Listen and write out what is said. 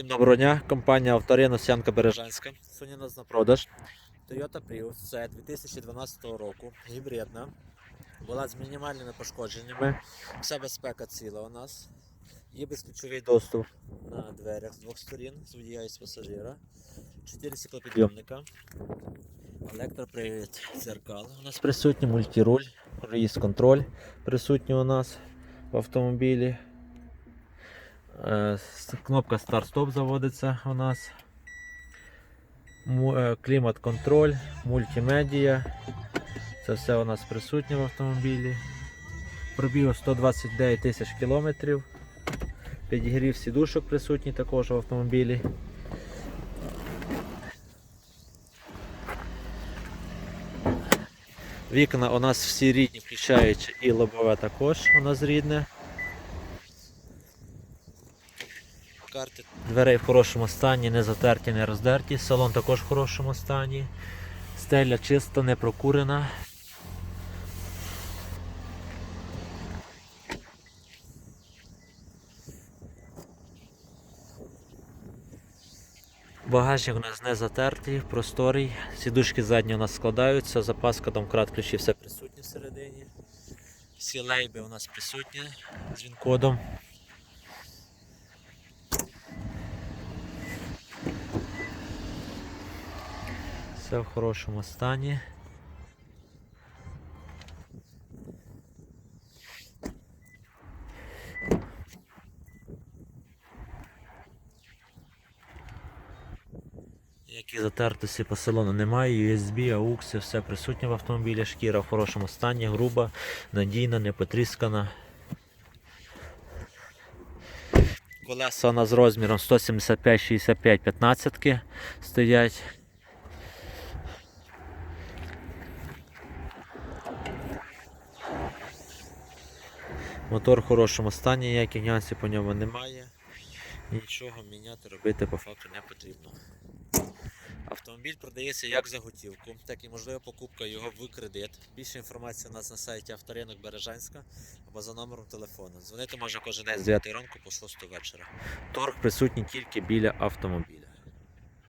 Всім доброго дня, компанія Авторина Сянка Бережанська. Сьогодні у нас на продаж Toyota Prius. Це 2012 року, гібридна. Була з мінімальними пошкодженнями. Вся безпека ціла у нас. Є безключовий доступ на дверях з двох сторін, з водія і з пасажира. 4 стеклопідйомника. Електропривід дзеркал. У нас присутній мультируль, проїзд контроль присутній у нас в автомобілі. Е, Кнопка старт-стоп заводиться у нас. Е, Клімат-контроль, мультимедіа. Це все у нас присутнє в автомобілі. Пробіг 129 тисяч кілометрів. Підігрів сідушок присутній також в автомобілі. Вікна у нас всі рідні, включаючи і лобове також у нас рідне. Карти дверей в хорошому стані, не затерті, не роздерті. Салон також в хорошому стані. Стеля чиста, не прокурена. Багажник у нас не затертий, просторий. Сідушки задні у нас складаються, запаска, домкрат, ключі все присутні всередині. Всі лейби у нас присутні з він-кодом. Все в хорошому стані. Які затертості по салону немає, USB, AUX, все присутнє в автомобілі, шкіра в хорошому стані, груба, надійна, не потріскана. Колеса у нас з розміром 175-65 15 стоять. Мотор в хорошому стані, ніяких нюансів по ньому немає. Нічого міняти, робити по факту не потрібно. Автомобіль продається як за готівку, так і можлива покупка його в кредит. Більше інформації у нас на сайті Авторинок Бережанська або за номером телефону. Дзвонити може кожен день з 9 ранку по 6 вечора. Торг присутній тільки біля автомобіля.